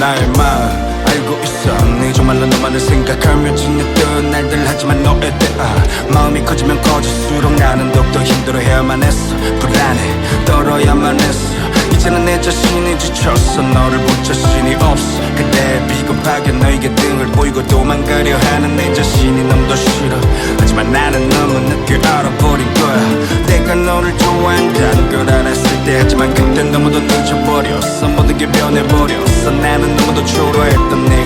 나의 마음 알고 있어. 네 정말로 너만을 생각하며 지냈던 날들. 하지만 너에 대한 마음이 커지면 커질수록 나는 더욱더 힘들어해야만 했어. 불안해 떨어야만 했어. 이제는 내 자신이 지쳤어. 너를 볼 자신이 없어. 그때 비겁하게 너에게 등을 보이고 도망가려 하는 내 자신이 너무 싫어. 하지만 나는 너무 늦게 알아버린 거야. 내가 너를 좋아한다는 걸 알았을 때. 하지만 그땐 너무도 늦어버렸어. 모든 게 변해버렸어. 나는 너무도 초라했던 내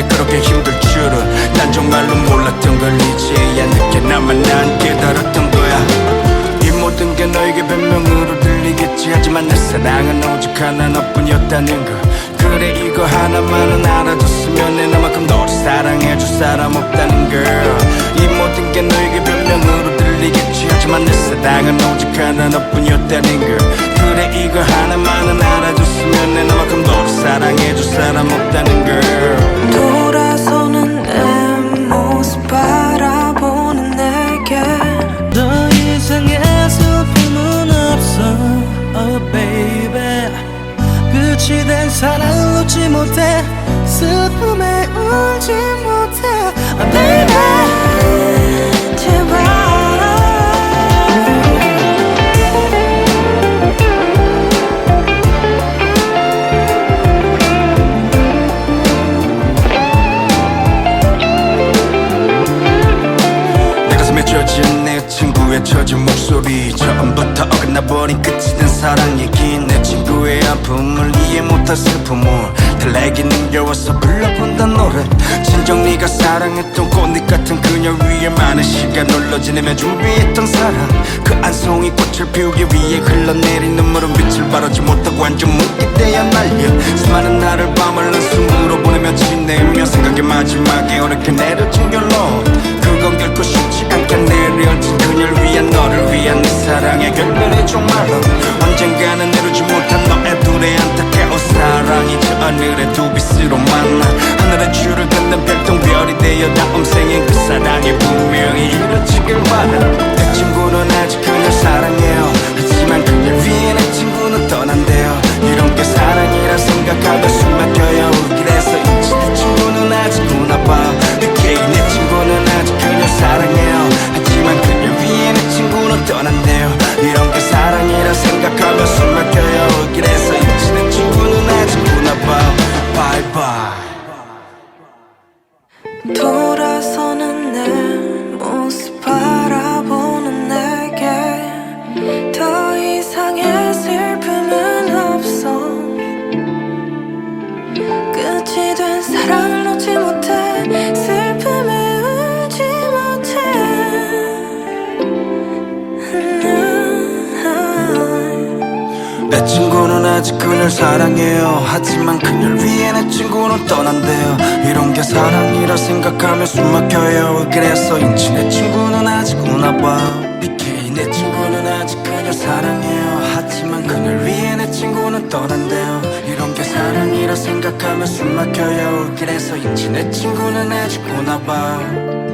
그게 그렇게 힘들 줄은 난 정말로 몰랐던 걸 이제야. 늦게 나만 난 깨달았던 거야. 이 모든 게 너에게 변명으로 들리겠지. 하지만 내 사랑은 오직 하나 너뿐이었다는 걸. 그래 이거 하나만은 알아줬으면 내 나만큼 너를 사랑해줄 사람 없다는 걸이 모든 게 너에게 변명으로 들리겠지. 하지만 내 사랑은 오직 하나 너뿐이었다는 걸 끝이 된 사랑을 놓지 못해 슬픔에 울지 못해. oh baby 제발. 내 가슴에 젖은 내 친구의 젖은 목소리 처음부터 어긋나버린 끝이 된 사랑 얘기. 내 친구의 아픔을 이해 못한 슬픔을 달래기 능겨워서 불러본단 노래. 진정 네가 사랑했던 꽃잎 같은 그녀 위에 많은 시간 눌러 지내며 준비했던 사랑. 그 안송이 꽃을 피우기 위해 흘러내린 눈물은 빛을 발하지 못하고 완전 뭉게되어 날려 빛으로 만나 하늘의 줄을 긋는 별똥별이 되어 다음 생엔 그 사랑이 분명히 이루어지길 바라 내 친구는 아직 그녀 사랑해요. 하지만 그녀 위해 내 친구는 떠난대요. 이런 게 사랑이라 생각하다 숨 막혀요. 길에서 잊지 내 친구는 아직 우나봐 BK 내 친구는 아직 그녀 사랑해요. 하지만 그녀 위해 내 친구는 떠난대요. 이런 돌아서 내 친구는 아직 그녀를 사랑해요. 하지만 그녀를 위해 내 친구는 떠난대요. 이런 게 사랑이라 생각하면 숨 막혀요. 그래서인지 내 친구는 아직 우나봐 BK 내 친구는 아직 그녀 사랑해요. 하지만 그녀를 위해 내 친구는 떠난대요. 이런 게 사랑이라 생각하면 숨 막혀요. 그래서인지 내 친구는 아직 우나봐